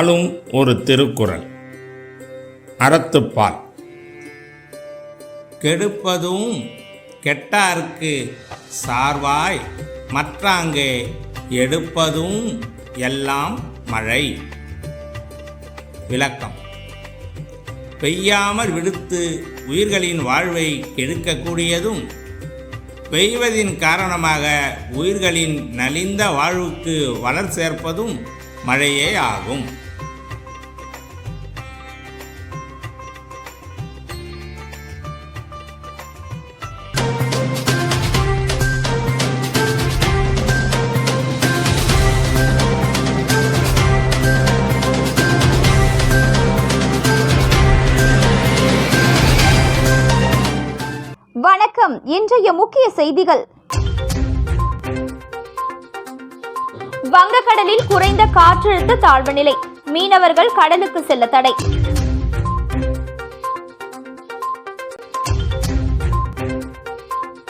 நாளும் ஒரு திருக்குறள். அறத்துப்பால். கெடுப்பதும் கெட்டார்க்கு சார்வாய் மற்றாங்கே எடுப்பதும் எல்லாம் மழை. விளக்கம். பெய்யாமல் விடுத்து உயிர்களின் வாழ்வை கெடுக்கக்கூடியதும் பெய்வதின் காரணமாக உயிர்களின் நலிந்த வாழ்வுக்கு வளர் சேர்ப்பதும் மழையே ஆகும். வணக்கம். இன்றைய முக்கிய செய்திகள். வங்கக்கடலில் குறைந்த காற்றழுத்த தாழ்வு நிலை. மீனவர்கள் கடலுக்கு செல்ல தடை.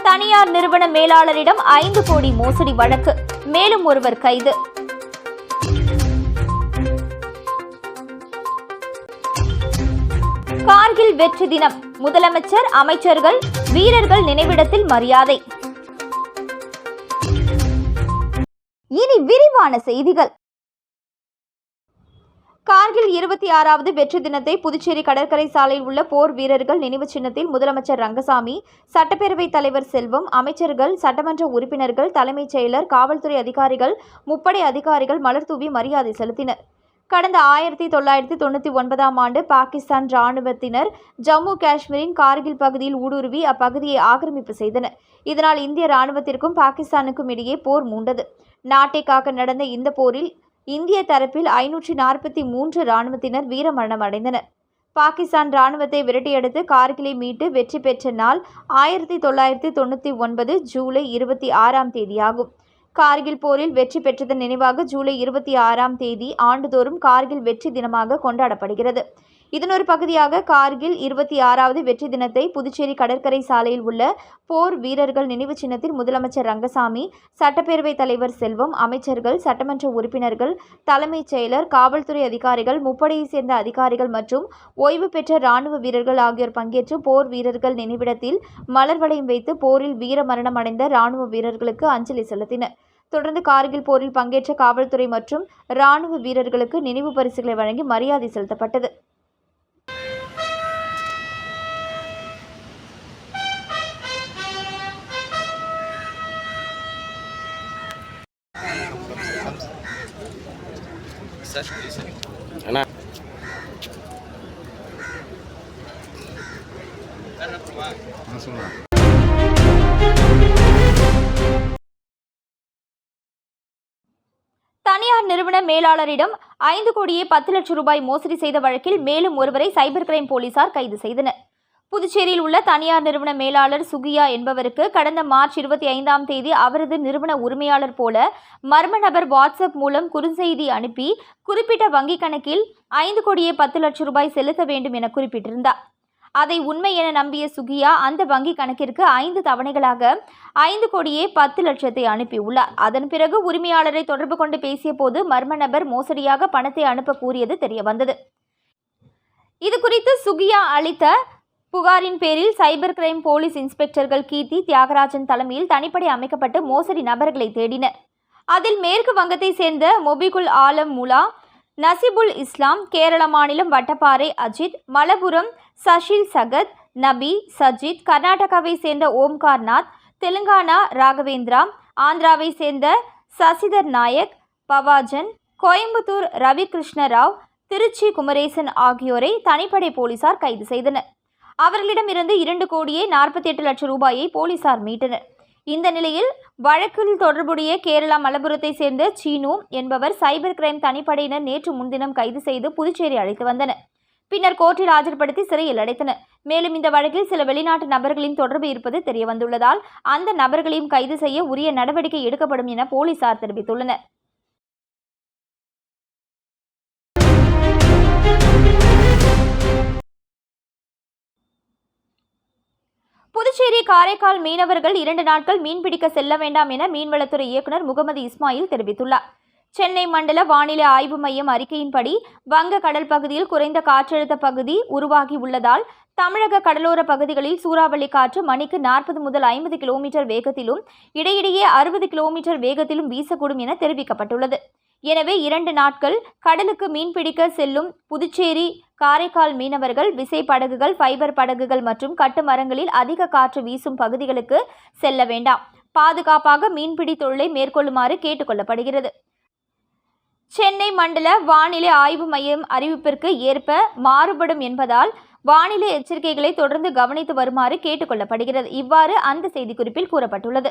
தனியார் நிறுவன மேலாளரிடம் ஐந்து கோடி மோசடி வழக்கு. மேலும் ஒருவர் கைது. கார்கில் வெற்றி தினம். முதலமைச்சர் அமைச்சர்கள் வீரர்கள் நினைவிடத்தில் மரியாதை. இனி விரிவான செய்திகள். கார்கில் இருபத்தி ஆறாவது வெற்றி தினத்தை புதுச்சேரி கடற்கரை சாலையில் உள்ள போர் வீரர்கள் நினைவு சின்னத்தில் முதலமைச்சர் ரங்கசாமி சட்டப்பேரவைத் தலைவர் செல்வம் அமைச்சர்கள் சட்டமன்ற உறுப்பினர்கள் தலைமைச் செயலர் காவல்துறை அதிகாரிகள் முப்படை அதிகாரிகள் மலர்தூவி மரியாதை செலுத்தினர். கடந்த ஆயிரத்தி தொள்ளாயிரத்தி தொண்ணூற்றி ஒன்பதாம் ஆண்டு பாகிஸ்தான் இராணுவத்தினர் ஜம்மு காஷ்மீரின் கார்கில் பகுதியில் ஊடுருவி அப்பகுதியை ஆக்கிரமிப்பு செய்தனர். இதனால் இந்திய இராணுவத்திற்கும் பாகிஸ்தானுக்கும் இடையே போர் மூண்டது. நாட்டை காக்க நடந்த இந்த போரில் இந்திய தரப்பில் ஐநூற்றி நாற்பத்தி மூன்று இராணுவத்தினர் வீரமரணம் அடைந்தனர். பாகிஸ்தான் இராணுவத்தை விரட்டியடித்து கார்கிலை மீட்டு வெற்றி பெற்ற நாள் ஆயிரத்தி தொள்ளாயிரத்தி தொண்ணூற்றி ஒன்பது ஜூலை இருபத்தி ஆறாம் தேதியாகும். கார்கில் போரில் வெற்றி பெற்றதன் நினைவாக ஜூலை இருபத்தி ஆறாம் தேதி ஆண்டுதோறும் கார்கில் வெற்றி தினமாக கொண்டாடப்படுகிறது. இதன் ஒரு பகுதியாக கார்கில் இருபத்தி ஆறாவது வெற்றி தினத்தை புதுச்சேரி கடற்கரை சாலையில் உள்ள போர் வீரர்கள் நினைவு சின்னத்தில் முதலமைச்சர் ரங்கசாமி சட்டப்பேரவைத் தலைவர் செல்வம் அமைச்சர்கள் சட்டமன்ற உறுப்பினர்கள் தலைமைச் செயலர் காவல்துறை அதிகாரிகள் முப்படையைச் சேர்ந்த அதிகாரிகள் மற்றும் ஓய்வு பெற்ற இராணுவ வீரர்கள் ஆகியோர் பங்கேற்று போர் வீரர்கள் நினைவிடத்தில் மலர் வளையம் வைத்து போரில் வீர மரணம் அடைந்த இராணுவ வீரர்களுக்கு அஞ்சலி செலுத்தினர். தொடர்ந்து கார்கில் போரில் பங்கேற்ற காவல்துறை மற்றும் இராணுவ வீரர்களுக்கு நினைவு பரிசுகளை வழங்கி மரியாதை செலுத்தப்பட்டது. தனியார் நிறுவன மேலாளரிடம் ஐந்து கோடியே பத்து லட்சம் ரூபாய் மோசடி செய்த வழக்கில் மேலும் ஒருவரை சைபர் கிரைம் போலீசார் கைது செய்தனர். புதுச்சேரியில் உள்ள தனியார் நிறுவன மேலாளர் சுகியா என்பவருக்கு கடந்த மார்ச் இருபத்தி ஐந்தாம் தேதி அவரது நிறுவன உரிமையாளர் போல மர்ம நபர் வாட்ஸ்அப் மூலம் குறுஞ்செய்தி அனுப்பி குறிப்பிட்ட வங்கிக் கணக்கில் ஐந்து கோடியே பத்து லட்சம் ரூபாய் செலுத்த வேண்டும் என குறிப்பிட்டிருந்தார். அதை உண்மை என நம்பிய சுகியா அந்த வங்கி கணக்கிற்கு ஐந்து தவணைகளாக ஐந்து கோடியே பத்து லட்சத்தை அனுப்பியுள்ளார். அதன் பிறகு உரிமையாளரை தொடர்பு கொண்டு பேசிய போது மர்ம நபர் மோசடியாக பணத்தை அனுப்ப கூறியது தெரியவந்தது. இது குறித்து சுகியா அளித்த புகாரின் பேரில் சைபர் கிரைம் போலீஸ் இன்ஸ்பெக்டர்கள் கீர்த்தி தியாகராஜன் தலைமையில் தனிப்படை அமைக்கப்பட்டு மோசடி நபர்களை தேடினர். அதில் மேற்கு வங்கத்தை சேர்ந்த மொபிகுல் ஆலம் முலா நசிபுல் இஸ்லாம் கேரள மாநிலம் வட்டப்பாறை அஜித் மலபுரம் சஷில் சகத் நபி சஜித் கர்நாடகாவை சேர்ந்த ஓம்கார்நாத் தெலுங்கானா ராகவேந்திரா ஆந்திராவை சேர்ந்த சசிதர் நாயக் பவாஜன் கோயம்புத்தூர் ரவி ராவ் திருச்சி குமரேசன் ஆகியோரை தனிப்படை போலீசார் கைது செய்தனர். அவர்களிடமிருந்து இரண்டு கோடியே நாற்பத்தி எட்டு லட்சம் ரூபாயை போலீசார் மீட்டனர். இந்த நிலையில் வழக்கில் தொடர்புடைய கேரளா மலப்புரத்தை சேர்ந்த சீனு என்பவர் சைபர் கிரைம் தனிப்படையினர் நேற்று முன்தினம் கைது செய்து புதுச்சேரி அழைத்து வந்தனர். பின்னர் கோர்ட்டில் ஆஜர்படுத்தி சிறையில் அடைத்தனர். மேலும் இந்த வழக்கில் சில வெளிநாட்டு நபர்களின் தொடர்பு இருப்பது தெரியவந்துள்ளதால் அந்த நபர்களையும் கைது செய்ய உரிய நடவடிக்கை எடுக்கப்படும் என போலீசார் தெரிவித்துள்ளனர். காரைக்கால் மீனவர்கள் இரண்டு நாட்கள் மீன்பிடிக்க செல்ல வேண்டாம் என மீன்வளத்துறை இயக்குநர் முகமது இஸ்மாயில் தெரிவித்துள்ளார். சென்னை மண்டல வானிலை ஆய்வு மையம் அறிக்கையின்படி வங்க கடல் பகுதியில் குறைந்த காற்றழுத்த பகுதி உருவாகி உள்ளதால் தமிழக கடலோர பகுதிகளில் சூறாவளி காற்று மணிக்கு நாற்பது முதல் ஐம்பது கிலோமீட்டர் வேகத்திலும் இடையிடையே அறுபது கிலோமீட்டர் வேகத்திலும் வீசக்கூடும் என தெரிவிக்கப்பட்டுள்ளது. எனவே இரண்டு நாட்கள் கடலுக்கு மீன்பிடிக்க செல்லும் புதுச்சேரி காரைக்கால் மீனவர்கள் விசை படகுகள் ஃபைபர் படகுகள் மற்றும் கட்டுமரங்களில் அதிக காற்று வீசும் பகுதிகளுக்கு செல்ல வேண்டாம். பாதுகாப்பாக மீன்பிடி தொழிலை மேற்கொள்ளுமாறு கேட்டுக்கொள்ளப்படுகிறது. சென்னை மண்டல வானிலை ஆய்வு மையம் அறிவிப்பிற்கு ஏற்ப மாறுபடும் என்பதால் வானிலை எச்சரிக்கைகளை தொடர்ந்து கவனித்து வருமாறு கேட்டுக்கொள்ளப்படுகிறது. இவ்வாறு அந்த செய்திக்குறிப்பில் கூறப்பட்டுள்ளது.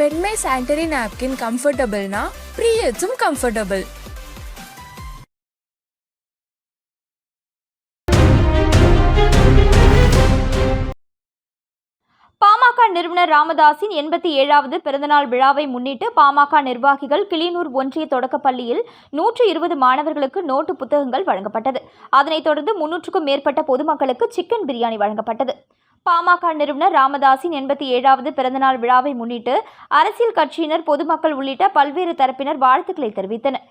பெண்மை சானிட்டரி நாப்கின் கம்ஃபர்டபுள்னா ப்ரீயட்ஸும் கம்ஃபர்டபுள் பாமக நிறுவனர் ராமதாஸின் எண்பத்தி ஏழாவது பிறந்தநாள் விழாவை முன்னிட்டு பாமக நிர்வாகிகள் கிளிநூர் ஒன்றிய தொடக்கப்பள்ளியில் நூற்று இருபது மாணவர்களுக்கு நோட்டு புத்தகங்கள் வழங்கப்பட்டது. அதனைத் தொடர்ந்து முன்னூற்றுக்கும் மேற்பட்ட பொதுமக்களுக்கு சிக்கன் பிரியாணி வழங்கப்பட்டது. பாமக நிறுவனர் ராமதாசின் எண்பத்தி ஏழாவது பிறந்தநாள் விழாவை முன்னிட்டு அரசியல் கட்சியினர் பொதுமக்கள் உள்ளிட்ட பல்வேறு தரப்பினர் வாழ்த்துக்களை தெரிவித்தனர்.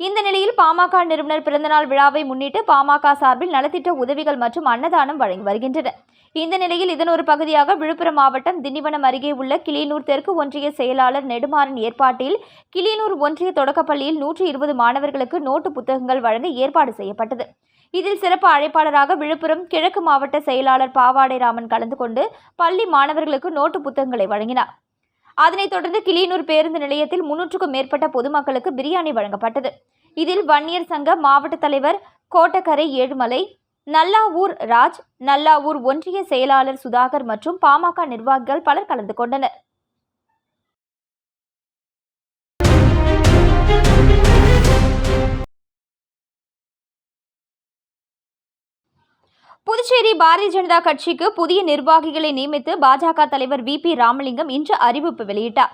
இந்த நிலையில் பாமக நிறுவனர் பிறந்தநாள் விழாவை முன்னிட்டு பாமக சார்பில் நலத்திட்ட உதவிகள் மற்றும் அன்னதானம் வழங்கி வருகின்றன இந்த நிலையில் இதன் ஒரு பகுதியாக விழுப்புரம் மாவட்டம் திண்டிவனம் அருகே உள்ள கிளியனூர் தெற்கு ஒன்றிய செயலாளர் நெடுமாறன் ஏற்பாட்டில் கிளியனூர் ஒன்றிய தொடக்கப்பள்ளியில் நூற்றி இருபது மாணவர்களுக்கு நோட்டு புத்தகங்கள் வழங்க ஏற்பாடு செய்யப்பட்டது. இதில் சிறப்பு அழைப்பாளராக விழுப்புரம் கிழக்கு மாவட்ட செயலாளர் பாவாடை ராமன் கலந்து கொண்டு பள்ளி மாணவர்களுக்கு நோட்டு புத்தகங்களை வழங்கினார். அதனைத் தொடர்ந்து கிளியனூர் பேருந்து நிலையத்தில் முன்னூற்றுக்கும் மேற்பட்ட பொதுமக்களுக்கு பிரியாணி வழங்கப்பட்டது. இதில் வன்னியர் சங்க மாவட்ட தலைவர் கோட்டக்கரை ஏழுமலை நல்லாவூர் ராஜ் நல்லாவூர் ஒன்றிய செயலாளர் சுதாகர் மற்றும் பாமக நிர்வாகிகள் பலர் கலந்து கொண்டனர். புதுச்சேரி பாரதிய ஜனதா கட்சிக்கு புதிய நிர்வாகிகளை நியமித்து பாஜக தலைவர் வி பி ராமலிங்கம் இன்று அறிவிப்பு வெளியிட்டார்.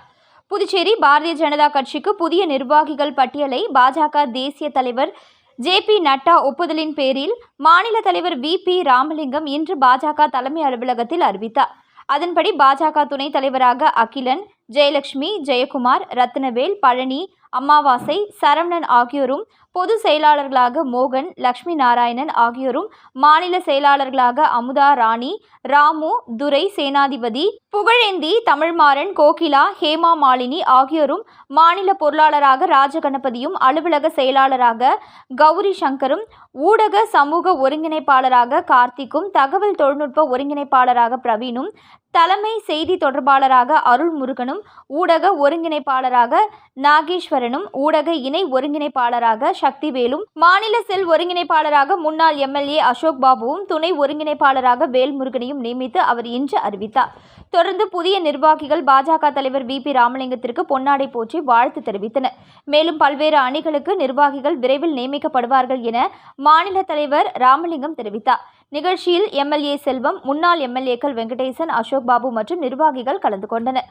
புதுச்சேரி பாரதிய ஜனதா கட்சிக்கு புதிய நிர்வாகிகள் பட்டியலை பாஜக தேசிய தலைவர் ஜே பி நட்டா ஒப்புதலின் பேரில் மாநில தலைவர் வி பி ராமலிங்கம் இன்று பாஜக தலைமை அலுவலகத்தில் அறிவித்தார். அதன்படி பாஜக துணைத் தலைவராக அகிலன் ஜெயலட்சுமி ஜெயக்குமார் ரத்னவேல் பழனி அமாவாசை சரவணன் ஆகியோரும் பொது செயலாளர்களாக மோகன் லக்ஷ்மி நாராயணன் ஆகியோரும் மாநில செயலாளர்களாக அமுதா ராணி ராமு துரை சேனாதிபதி புகழேந்தி தமிழ்மாறன் கோகிலா ஹேமா மாலினி ஆகியோரும் மாநில பொருளாளராக ராஜகணபதியும் அலுவலக செயலாளராக கௌரி சங்கரும் ஊடக சமூக ஒருங்கிணைப்பாளராக கார்த்திக்கும் தகவல் தொழில்நுட்ப ஒருங்கிணைப்பாளராக பிரவீனும் தலைமை செய்தி தொடர்பாளராக அருள்முருகனும் ஊடக ஒருங்கிணைப்பாளராக நாகேஸ்வரனும் ஊடக இணை ஒருங்கிணைப்பாளராக சக்திவேலும் மாநில செல் ஒருங்கிணைப்பாளராக முன்னாள் எம்எல்ஏ அசோக் பாபுவும் துணை ஒருங்கிணைப்பாளராக வேல்முருகனையும் நியமித்து அவர் இன்று அறிவித்தார். தொடர்ந்து புதிய நிர்வாகிகள் பாஜக தலைவர் வி பி ராமலிங்கத்திற்கு பொன்னாடை போற்றி வாழ்த்து தெரிவித்தனர். மேலும் பல்வேறு அணிகளுக்கு நிர்வாகிகள் விரைவில் நியமிக்கப்படுவார்கள் என மாநில தலைவர் ராமலிங்கம் தெரிவித்தார். நிகழ்ச்சியில் எம்எல்ஏ செல்வம் முன்னாள் எம்எல்ஏக்கள் வெங்கடேசன் அசோக் பாபு மற்றும் நிர்வாகிகள் கலந்து கொண்டனர்.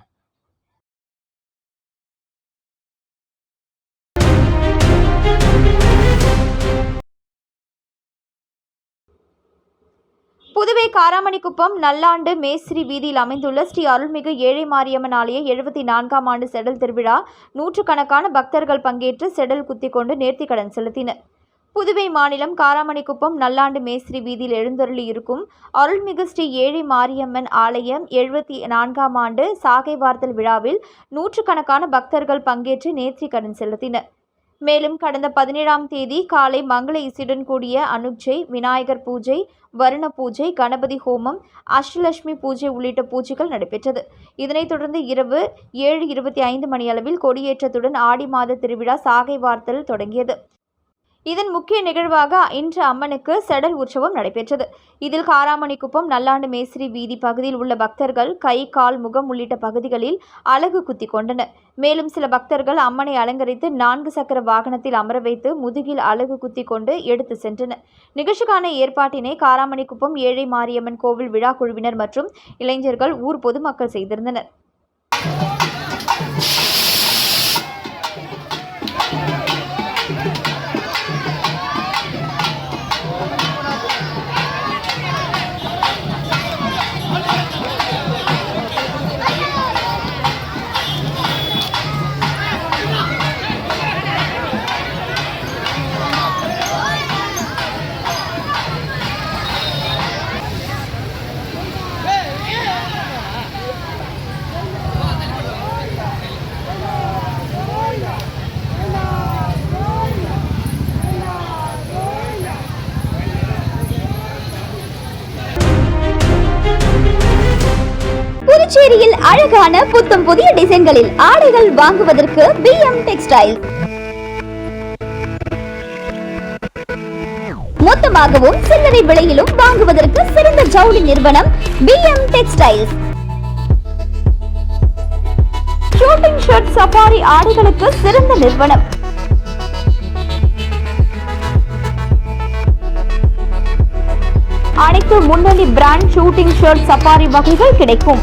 புதுவை காராமணிக்குப்பம் நல்லாண்டு மேஸ்திரி வீதியில் அமைந்துள்ள ஸ்ரீ அருள்மிகு ஏழை மாரியம்மன் ஆலய எழுபத்தி நான்காம் ஆண்டு செடல் திருவிழா நூற்றுக்கணக்கான பக்தர்கள் பங்கேற்று செடல் குத்தி கொண்டு நேர்த்திக்கடன் செலுத்தினர். புதுவை மாநிலம் காராமணிக்குப்பம் நல்லாண்டு மேஸ்திரி வீதியில் எழுந்தருளி இருக்கும் அருள்மிகு ஸ்ரீ ஏழை மாரியம்மன் ஆலயம் எழுபத்தி நான்காம் ஆண்டு சாகை வார்த்தல் விழாவில் நூற்றுக்கணக்கான பக்தர்கள் பங்கேற்று நேர்த்திக்கடன் செலுத்தினர். மேலும் கடந்த பதினேழாம் தேதி காலை மங்கள இசையுடன் கூடிய அனுஜை விநாயகர் பூஜை வருண பூஜை கணபதி ஹோமம் அஷ்டலட்சுமி பூஜை உள்ளிட்ட பூஜைகள் நடைபெற்றது. இதனைத் தொடர்ந்து இரவு ஏழு இருபத்தி ஐந்து மணியளவில் கொடியேற்றத்துடன் ஆடி மாத திருவிழா சாகை வார்த்தல் தொடங்கியது. இதன் முக்கிய நிகழ்வாக இன்று அம்மனுக்கு செடல் உற்சவம் நடைபெற்றது. இதில் காராமணிக்குப்பம் நல்லாண்டு மேஸ்திரி வீதி பகுதியில் உள்ள பக்தர்கள் கை கால் முகம் உள்ளிட்ட பகுதிகளில் அலகு குத்தி கொண்டனர். மேலும் சில பக்தர்கள் அம்மனை அலங்கரித்து நான்கு சக்கர வாகனத்தில் அமர வைத்து முதுகில் அலகு குத்தி கொண்டு எடுத்து சென்றனர். நிகழ்ச்சிக்கான ஏற்பாட்டினை காராமணிக்குப்பம் ஏழை மாரியம்மன் கோவில் விழா குழுவினர் மற்றும் இளைஞர்கள் ஊர் பொதுமக்கள் செய்திருந்தனர். அழகான புத்தம் புதிய டிசைன்களில் ஆடைகள் வாங்குவதற்கு பி எம் டெக்ஸ்டைல் மொத்தமாகவும் சில்லறை விலையிலும் வாங்குவதற்கு சிறந்த ஜவுளி நிறுவனம் P M textiles shooting shirt safari ஆடைகளுக்கு சிறந்த நிறுவனம். அனைத்து முன்னணி பிராண்ட் ஷூட்டிங் ஷர்ட் சஃபாரி வகைகள் கிடைக்கும்.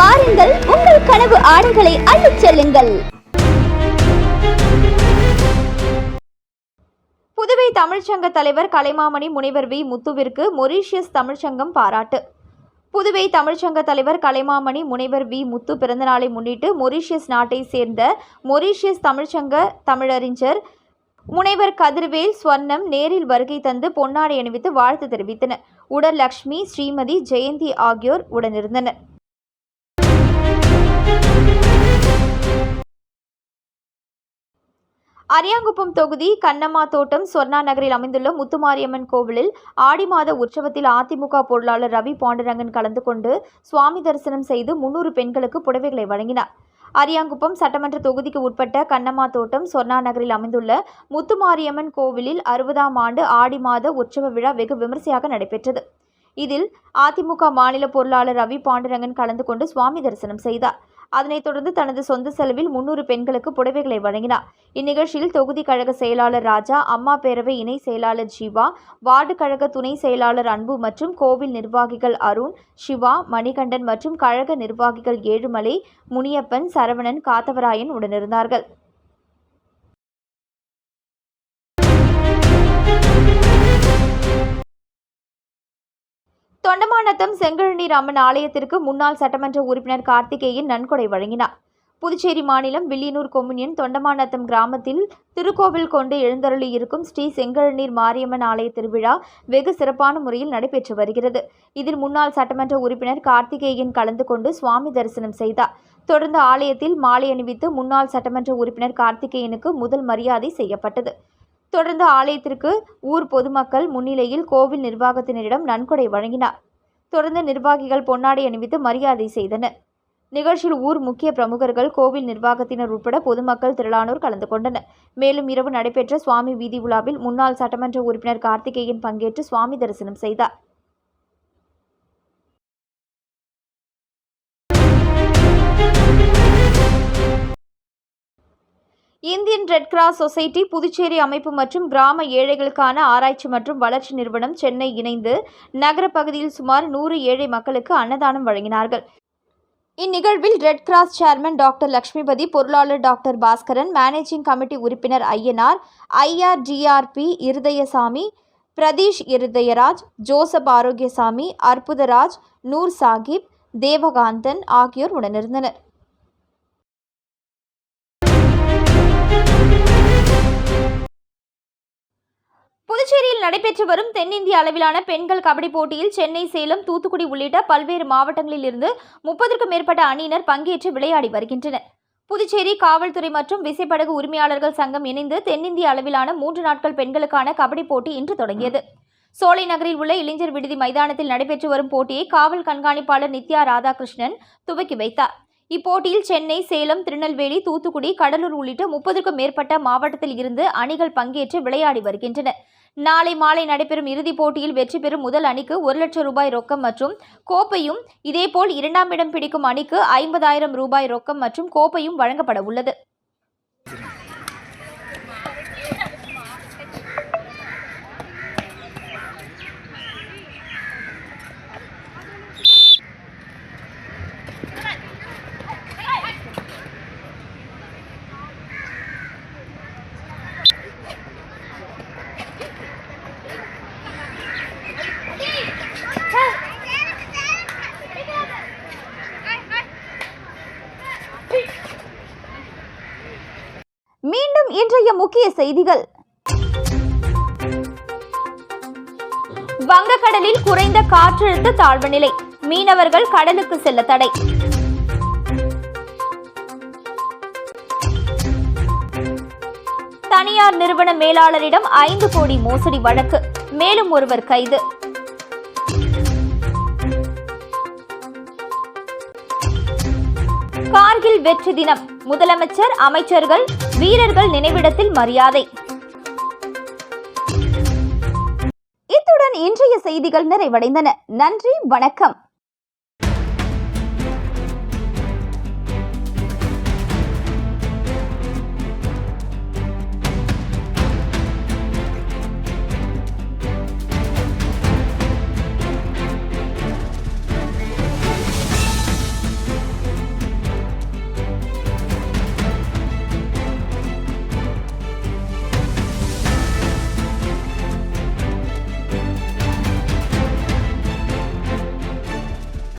வாருங்கள் உங்கள் கனவு ஆடைகளை அள்ளிச் செல்லுங்கள். புதுவை தமிழ்ச்சங்க தலைவர் கலைமாமணி முனைவர் வி. முத்துவிற்கு மொரீஷியஸ் தமிழ்ச்சங்கம் பாராட்டு. புதுவை தமிழ்ச்சங்க தலைவர் கலைமாமணி முனைவர் வி. முத்து பிறந்தநாளை முன்னிட்டு மொரீஷியஸ் நாட்டை சேர்ந்த மொரீஷியஸ் தமிழ்ச்சங்க தமிழறிஞர் முனைவர் கதிர்வேல் ஸ்வர்ணம் நேரில் வருகை தந்து பொன்னாடை அணிவித்து வாழ்த்து தெரிவித்தனர். உடல் லக்ஷ்மி ஸ்ரீமதி ஜெயந்தி ஆகியோர் உடனிருந்தனர். அரியாங்குப்பம் தொகுதி கண்ணம்மா தோட்டம் சொர்ணா நகரில் அமைந்துள்ள முத்துமாரியம்மன் கோவிலில் ஆடி மாத உற்சவத்தில் அதிமுக பொருளாளர் ரவி பாண்டரங்கன் கலந்து கொண்டு சுவாமி தரிசனம் செய்து முன்னூறு பெண்களுக்கு புடவைகளை வழங்கினார். அரியாங்குப்பம் சட்டமன்ற தொகுதிக்கு உட்பட்ட கண்ணம்மா தோட்டம் சொர்ணா நகரில் அமைந்துள்ள முத்துமாரியம்மன் கோவிலில் அறுபதாம் ஆண்டு ஆடி மாத உற்சவ விழா வெகு விமர்சையாக நடைபெற்றது. இதில் அதிமுக மாநில பொருளாளர் ரவி பாண்டுரங்கன் கலந்து கொண்டு சுவாமி தரிசனம் செய்தார். அதனைத் தொடர்ந்து தனது சொந்த செலவில் முன்னூறு பெண்களுக்கு புடவைகளை வழங்கினார். இந்நிகழ்ச்சியில் தொகுதி கழக செயலாளர் ராஜா அம்மா பேரவை இணை செயலாளர் ஜீவா வார்டு கழக துணை செயலாளர் அன்பு மற்றும் கோவில் நிர்வாகிகள் அருண் சிவா மணிகண்டன் மற்றும் கழக நிர்வாகிகள் ஏழுமலை முனியப்பன் சரவணன் காத்தவராயன் உடனிருந்தார்கள். தொண்டமாநத்தம் செங்கழநீர் அம்மன் ஆலயத்திற்கு முன்னாள் சட்டமன்ற உறுப்பினர் கார்த்திகேயன் நன்கொடை வழங்கினார். புதுச்சேரி மாநிலம் வில்லியனூர் கொம்யூனியன் தொண்டமாநத்தம் கிராமத்தில் திருக்கோவில் கொண்டு எழுந்தருளி இருக்கும் ஸ்ரீ செங்கழநீர் மாரியம்மன் ஆலய திருவிழா வெகு சிறப்பான முறையில் நடைபெற்று வருகிறது. இதில் முன்னாள் சட்டமன்ற உறுப்பினர் கார்த்திகேயன் கலந்து கொண்டு சுவாமி தரிசனம் செய்தார். தொடர்ந்து ஆலயத்தில் மாலை அணிவித்து முன்னாள் சட்டமன்ற உறுப்பினர் கார்த்திகேயனுக்கு முதல் மரியாதை செய்யப்பட்டது. தொடர்ந்து ஆலயத்திற்கு ஊர் பொதுமக்கள் முன்னிலையில் கோவில் நிர்வாகத்தினரிடம் நன்கொடை வழங்கினார். தொடர்ந்து நிர்வாகிகள் பொன்னாடை அணிவித்து மரியாதை செய்தனர். நிகழ்ச்சியில் ஊர் முக்கிய பிரமுகர்கள் கோவில் நிர்வாகத்தினர் உட்பட பொதுமக்கள் திரளானோர் கலந்து கொண்டனர். மேலும் இரவு நடைபெற்ற சுவாமி வீதி உலாவில் முன்னாள் சட்டமன்ற உறுப்பினர் கார்த்திகேயன் பங்கேற்று சுவாமி தரிசனம் செய்தார். Indian red cross society Puducherry அமைப்பு மற்றும் கிராம ஏழைகளுக்கான ஆராய்ச்சி மற்றும் வளர்ச்சி நிறுவனம் சென்னை இணைந்து நகர பகுதியில் சுமார் நூறு ஏழை மக்களுக்கு அன்னதானம் வழங்கினார்கள். இந்நிகழ்வில் red cross chairman doctor Lakshmipathi பொருளாளர் டாக்டர் பாஸ்கரன் மேனேஜிங் கமிட்டி உறுப்பினர் ஐயனார் ஐஆர்டிஆர்பி இருதயசாமி பிரதீஷ் இருதயராஜ் ஜோசப் ஆரோக்கியசாமி அற்புதராஜ் நூர் சாகிப் தேவகாந்தன் ஆகியோர் உடனிருந்தனர். புதுச்சேரியில் நடைபெற்று வரும் தென்னிந்திய அளவிலான பெண்கள் கபடி போட்டியில் சென்னை சேலம் தூத்துக்குடி உள்ளிட்ட பல்வேறு மாவட்டங்களில் இருந்து முப்பதற்கும் மேற்பட்ட அணியினர் பங்கேற்று விளையாடி வருகின்றனர். புதுச்சேரி காவல்துறை மற்றும் விசைப்படகு உரிமையாளர்கள் சங்கம் இணைந்து தென்னிந்திய அளவிலான மூன்று நாட்கள் பெண்களுக்கான கபடி போட்டி இன்று தொடங்கியது. சோலை நகரில் உள்ள இளைஞர் விடுதி மைதானத்தில் நடைபெற்று வரும் போட்டியை காவல் கண்காணிப்பாளர் நித்யா ராதாகிருஷ்ணன் துவக்கி வைத்தார். இப்போட்டியில் சென்னை சேலம் திருநெல்வேலி தூத்துக்குடி கடலூர் உள்ளிட்ட முப்பதுக்கும் மேற்பட்ட மாவட்டத்தில் இருந்து அணிகள் பங்கேற்று விளையாடி வருகின்றன நாளை மாலை நடைபெறும் இறுதிப் போட்டியில் வெற்றி பெறும் முதல் அணிக்கு ஒரு லட்சம் ரூபாய் ரொக்கம் மற்றும் கோப்பையும் இதேபோல் இரண்டாம் இடம் பிடிக்கும் அணிக்கு ஐம்பதாயிரம் ரூபாய் ரொக்கம் மற்றும் கோப்பையும் வழங்கப்பட உள்ளது. முக்கிய செய்திகள். வங்கக்கடலில் குறைந்த காற்றழுத்த தாழ்வு நிலை மீனவர்கள் கடலுக்கு செல்ல தடை. தனியார் நிறுவன மேலாளரிடம் ஐந்து கோடி மோசடி வழக்கு. மேலும் ஒருவர் கைது. கார்கில் வெற்றி தினம். முதலமைச்சர் அமைச்சர்கள் வீரர்கள் நினைவிடத்தில் மரியாதை. இத்துடன் இன்றைய செய்திகள் நிறைவடைந்தன. நன்றி வணக்கம்.